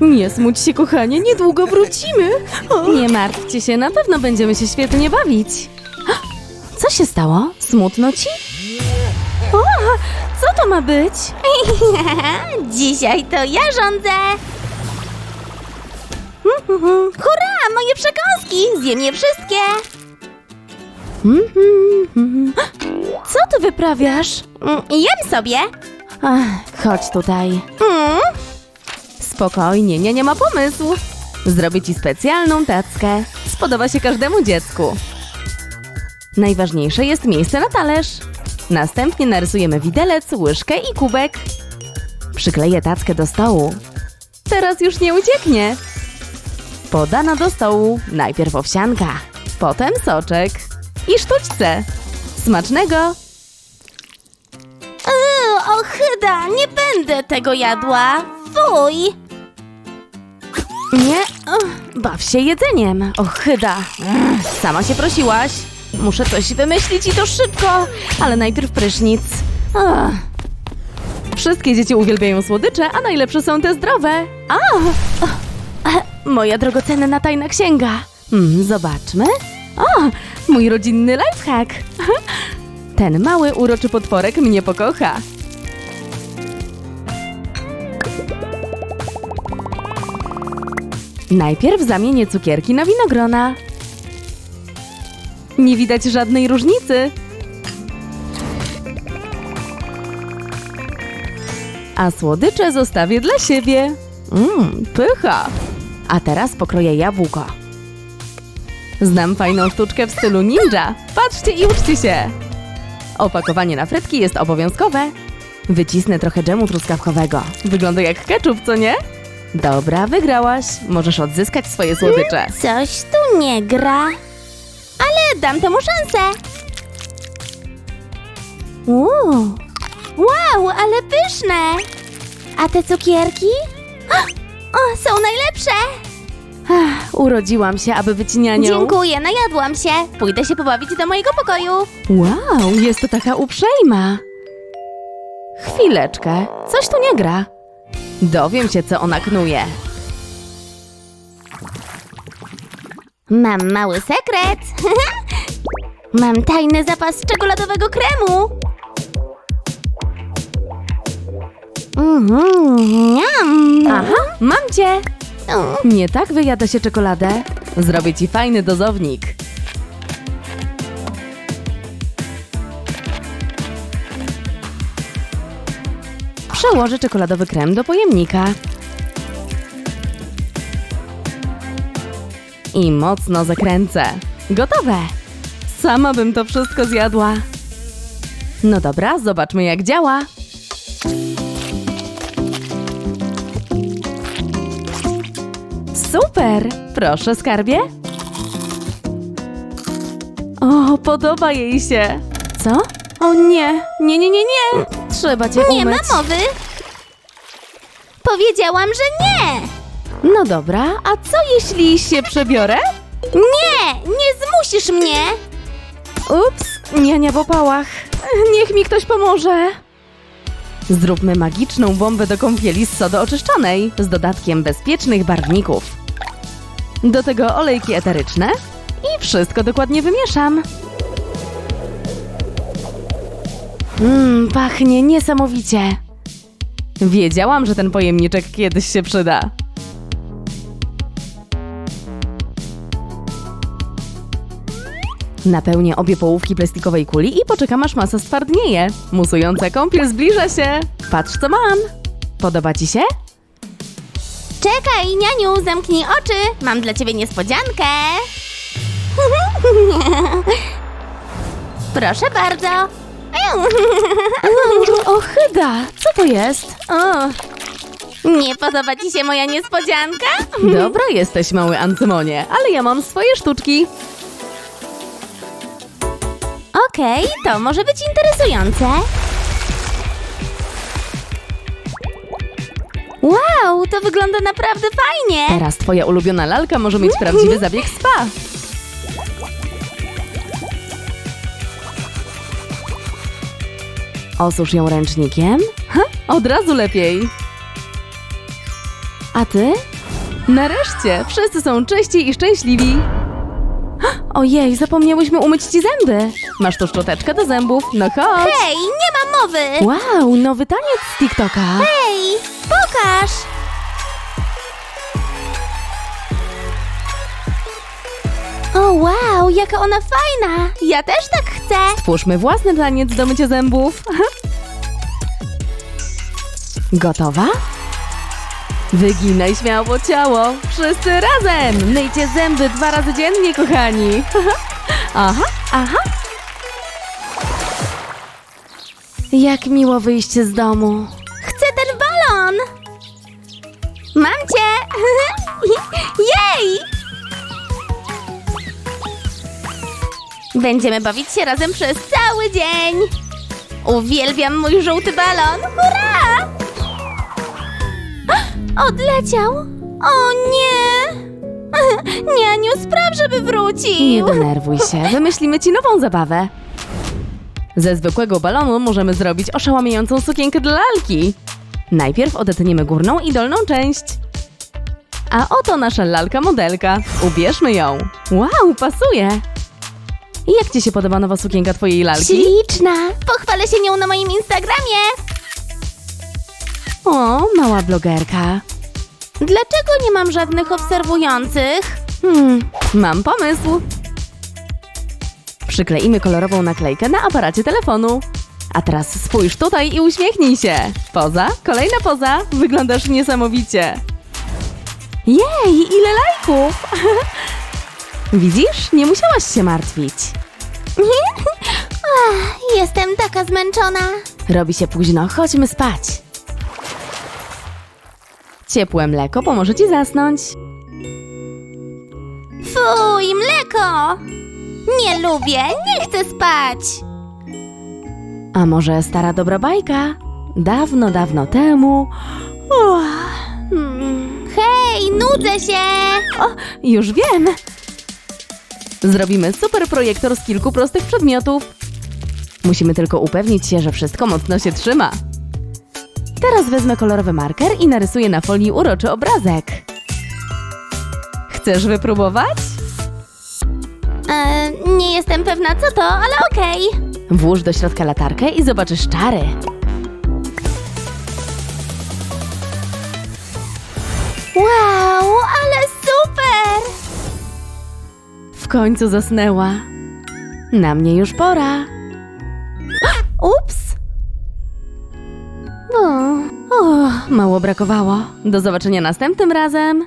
Nie smuć się, kochanie, niedługo wrócimy. O. Nie martwcie się, na pewno będziemy się świetnie bawić. Co się stało? Smutno ci? O, co to ma być? Dzisiaj to ja rządzę! Hurra, moje przekąski! Zjem je wszystkie! Co ty wyprawiasz? Mm, Jem sobie! Ach, chodź tutaj. Mm, Spokojnie, nie, nie ma pomysłu. Zrobię ci specjalną tackę. Spodoba się każdemu dziecku. Najważniejsze jest miejsce na talerz. Następnie narysujemy widelec, łyżkę i kubek. Przykleję tackę do stołu. Teraz już nie ucieknie. Podana do stołu najpierw owsianka, potem soczek i sztućce. Smacznego! Uuu, ochyda, nie będę tego jadła! Fuj! Nie, baw się jedzeniem. Ochyda. Sama się prosiłaś. Muszę coś wymyślić i to szybko, ale najpierw prysznic. Wszystkie dzieci uwielbiają słodycze, a najlepsze są te zdrowe. A. E, moja drogocenna tajna księga. Mm, zobaczmy. O, mój rodzinny lifehack. Ten mały, uroczy potworek mnie pokocha. Najpierw zamienię cukierki na winogrona. Nie widać żadnej różnicy. A słodycze zostawię dla siebie. Mmm, pycha. A teraz pokroję jabłko. Znam fajną sztuczkę w stylu ninja. Patrzcie i uczcie się. Opakowanie na frytki jest obowiązkowe. Wycisnę trochę dżemu truskawkowego. Wygląda jak ketchup, co nie? Dobra, wygrałaś. Możesz odzyskać swoje słodycze. Coś tu nie gra. Ale dam temu szansę! Uuu. Wow, ale pyszne! A te cukierki? O, są najlepsze! Ach, urodziłam się, aby być nianią. Dziękuję, najadłam się. Pójdę się pobawić do mojego pokoju. Wow, jest to taka uprzejma. Chwileczkę, coś tu nie gra. Dowiem się, co ona knuje. Mam mały sekret. Mam tajny zapas czekoladowego kremu. Niam. Aha, mam cię! Nie tak wyjada się czekoladę. Zrobię ci fajny dozownik. Przełożę czekoladowy krem do pojemnika. I mocno zakręcę. Gotowe! Sama bym to wszystko zjadła. No dobra, zobaczmy jak działa. Super! Proszę, skarbie. O, podoba jej się. Co? O nie, nie, nie, nie, nie! Trzeba cię nie ma umyć. mowy. Powiedziałam, że nie. No dobra, a co jeśli się przebiorę? Nie, nie zmusisz mnie. Ups, nie, nie w opałach. Niech mi ktoś pomoże. Zróbmy magiczną bombę do kąpieli z sody oczyszczonej z dodatkiem bezpiecznych barwników. Do tego olejki eteryczne i wszystko dokładnie wymieszam. Mmm, pachnie niesamowicie. Wiedziałam, że ten pojemniczek kiedyś się przyda. Napełnię obie połówki plastikowej kuli i poczekam aż masa stwardnieje. Musująca kąpiel zbliża się. Patrz co mam. Podoba ci się? Czekaj, nianiu, zamknij oczy. Mam dla ciebie niespodziankę. Proszę bardzo. Ochyda! Co to jest? O, Nie podoba ci się moja niespodzianka? dobra jesteś, mały Antymonie, ale ja mam swoje sztuczki. Okej, to może być interesujące. Wow, to wygląda naprawdę fajnie. Teraz twoja ulubiona lalka może mieć prawdziwy zabieg spa. Osusz ją ręcznikiem. Ha, od razu lepiej. A ty? Nareszcie, wszyscy są czyści i szczęśliwi. Ojej, zapomniałyśmy umyć ci zęby. Masz tu szczoteczkę do zębów, no chodź. Hej, nie ma mowy! Wow, nowy taniec z TikToka. Hej, pokaż! O wow, jaka ona fajna! Ja też tak chcę! Twórzmy własny taniec do mycia zębów. Gotowa? Wyginaj śmiało ciało. Wszyscy razem. Myjcie zęby dwa razy dziennie, kochani. aha, aha. Jak miło wyjść z domu. Chcę ten balon! Mam cię! Jej! Będziemy bawić się razem przez cały dzień! Uwielbiam mój żółty balon! Hurra! Odleciał! O nie! Nianiu, spraw, żeby Nie wrócił! denerwuj się, wymyślimy ci nową zabawę. Ze zwykłego balonu możemy zrobić oszałamiającą sukienkę dla lalki. Najpierw odetniemy górną i dolną część. A oto nasza lalka modelka. Ubierzmy ją. Wow, pasuje. Jak ci się podoba nowa sukienka twojej lalki? Śliczna! Pochwalę się nią na moim Instagramie! O, mała blogerka. Dlaczego nie mam żadnych obserwujących? Hmm, mam pomysł. Przykleimy kolorową naklejkę na aparacie telefonu. A teraz spójrz tutaj i uśmiechnij się. Poza, kolejna poza. Wyglądasz niesamowicie. Jej, ile lajków! Widzisz, nie musiałaś się martwić. Ach, jestem taka zmęczona. Robi się późno, chodźmy spać. Ciepłe mleko pomoże ci zasnąć. Fuj, mleko! Nie lubię, nie chcę spać. A może stara dobra bajka? Dawno, dawno temu. Hmm. Hej, nudzę się! o, już wiem! Zrobimy super projektor z kilku prostych przedmiotów. Musimy tylko upewnić się, że wszystko mocno się trzyma. Teraz wezmę kolorowy marker i narysuję na folii uroczy obrazek. Chcesz wypróbować? E, nie jestem pewna co to, ale okej. Włóż do środka latarkę i zobaczysz czary. Wow, ale super! Końcu zasnęła. Na mnie już pora. Ups! O, O, mało brakowało. Do zobaczenia następnym razem.